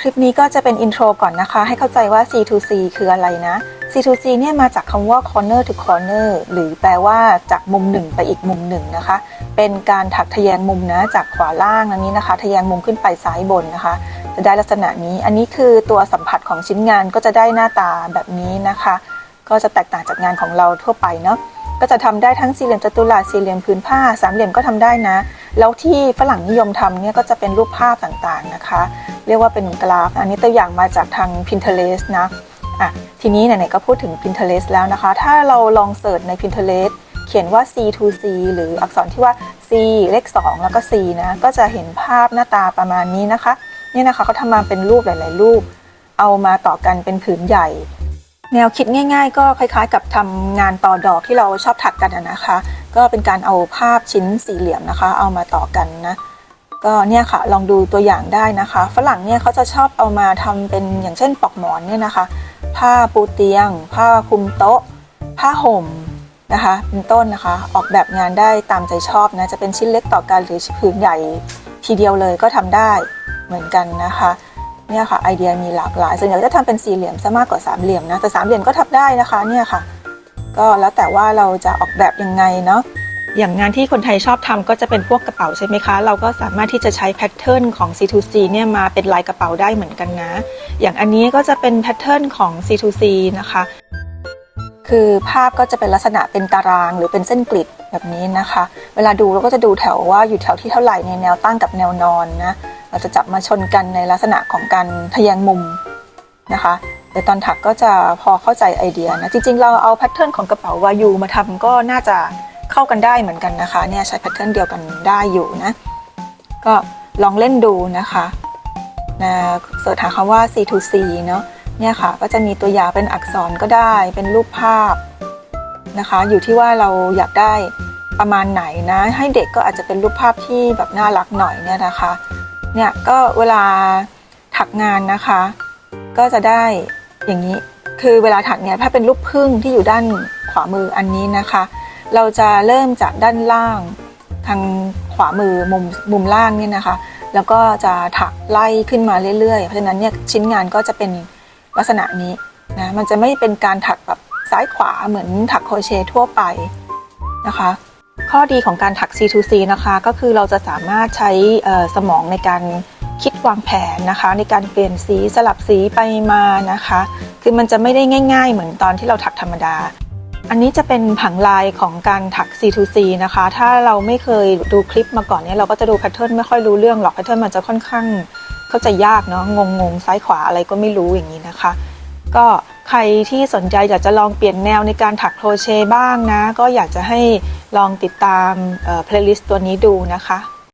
คลิปนี้ก็จะเป็นอินโทรก่อนนะคะ ให้เข้าใจว่า C2C คืออะไรนะ C2C เนี่ยมาจากคำว่า corner to corner หรือแปลว่าจากมุมหนึ่งไปอีกมุมหนึ่งนะคะ เป็นการถักทะแยงมุมนะจากขวาล่างอันนี้นะคะ ทะแยงมุมขึ้นไปซ้ายบนนะคะ จะได้ลักษณะนี้ อันนี้คือตัวสัมผัสของชิ้นงานก็จะได้หน้าตาแบบนี้นะคะ ก็จะแตกต่างจากงานของเราทั่วไปเนาะก็จะทำได้ทั้งสี่เหลี่ยมจัตุรัสสี่เหลี่ยมพื้นผ้าสามเหลี่ยมก็ทำได้นะ แล้วที่ฝรั่งนิยมทำเนี่ยก็จะเป็นรูปภาพต่างๆนะคะ เรียกว่าเป็นกราฟ อันนี้ตัวอย่างมาจากทาง Pinterest นะอะทีนี้ไหนๆก็พูดถึง Pinterest แล้วนะคะ ถ้าเราลองเสิร์ชใน Pinterest เขียนว่า C2C หรืออักษรที่ว่า C เลข 2 แล้วก็ C นะก็จะเห็นภาพหน้าตาประมาณนี้นะคะเนี่ยนะคะเขาทำมาเป็นรูปหลาย ๆ รูป เอามาต่อกันเป็นผืนใหญ่ แนวคิดง่าย ๆ ก็คล้าย ๆ กับทำงานต่อดอกที่เราชอบถักกันนะคะ ก็เป็นการเอาภาพชิ้นสี่เหลี่ยมนะคะ เอามาต่อกันนะก็เนี่ยค่ะลองดูตัวอย่างได้นะคะ ฝรั่งเนี่ยเขาจะชอบเอามาทำเป็นอย่างเช่นปลอกหมอนเนี่ยนะคะ ผ้าปูเตียง ผ้าคลุมโต๊ะ ผ้าห่มนะคะเป็นต้นนะคะ ออกแบบงานได้ตามใจชอบนะจะเป็นชิ้นเล็กต่อกันหรือผืนใหญ่ทีเดียวเลยก็ทำได้เหมือนกันนะคะเนี่ยค่ะไอเดียมีหลากหลายส่วนใหญ่จะทำเป็นสี่เหลี่ยมซะมากกว่าสามเหลี่ยมนะแต่สามเหลี่ยมก็ทำได้นะคะเนี่ยค่ะ ก็แล้วแต่ว่าเราจะออกแบบยังไงเนาะอย่างงานที่คนไทยชอบทำก็จะเป็นพวกกระเป๋าใช่ไหมคะ เราก็สามารถที่จะใช้แพทเทิร์นของ C2C เนี่ยมาเป็นลายกระเป๋าได้เหมือนกันนะ อย่างอันนี้ก็จะเป็นแพทเทิร์นของ C2C นะคะ คือภาพก็จะเป็นลักษณะเป็นตารางหรือเป็นเส้นกริดแบบนี้นะคะ เวลาดูเราก็จะดูแถวว่าอยู่แถวที่เท่าไหร่ในแนวตั้งกับแนวนอนนะ เราจะจับมาชนกันในลักษณะของการทะแยงมุมนะคะ แต่ตอนถักก็จะพอเข้าใจไอเดียนะจริงๆ เราเอาแพทเทิร์นของกระเป๋าวายูมาทำก็น่าจะเข้ากันได้เหมือนกันนะคะเนี่ยใช้แพทเทิร์นเดียวกันได้อยู่นะก็ลองเล่นดูนะคะนะเสิร์ชหาคำว่า C2C เนาะเนี่ยค่ะก็จะมีตัวอย่างเป็นอักษรก็ได้เป็นรูปภาพนะคะ อยู่ที่ว่าเราอยากได้ประมาณไหนนะ ให้เด็กก็อาจจะเป็นรูปภาพที่แบบน่ารักหน่อยเนี่ยนะคะเนี่ยก็เวลาถักงานนะคะ ก็จะได้ อย่างนี้ คือเวลาถักเนี่ยถ้าเป็นรูปพึ่งที่อยู่ด้านขวามืออันนี้นะคะ เราจะเริ่มจากด้านล่าง ทางขวามือมุมมุมล่างเนี่ยนะคะ แล้วก็จะถักไล่ขึ้นมาเรื่อยๆ เพราะฉะนั้นเนี่ยชิ้นงานก็จะเป็นลักษณะนี้นะมันจะไม่เป็นการถักแบบซ้ายขวาเหมือนถักโครเชต์ทั่วไปนะคะ ข้อดีของการถัก C2C นะคะ ก็คือเราจะสามารถใช้สมองในการ วางแผนนะคะ ในการเปลี่ยนสีสลับสีไปมานะคะ คือมันจะไม่ได้ง่าย ๆ เหมือนตอนที่เราถักธรรมดา อันนี้จะเป็นผังลายของการถัก C2C นะคะ ถ้าเราไม่เคยดูคลิปมาก่อนเนี่ยเราก็จะดูแพทเทิร์นไม่ค่อยรู้เรื่องหรอกแพทเทิร์นมันจะค่อนข้างเข้าใจยากเนาะงงๆซ้ายขวาอะไรก็ไม่รู้อย่างนี้นะคะ ก็ใครที่สนใจอยากจะลองเปลี่ยนแนวในการถักโครเชต์บ้างนะ ก็อยากจะให้ลองติดตามเพลย์ลิสต์ตัวนี้ดูนะคะ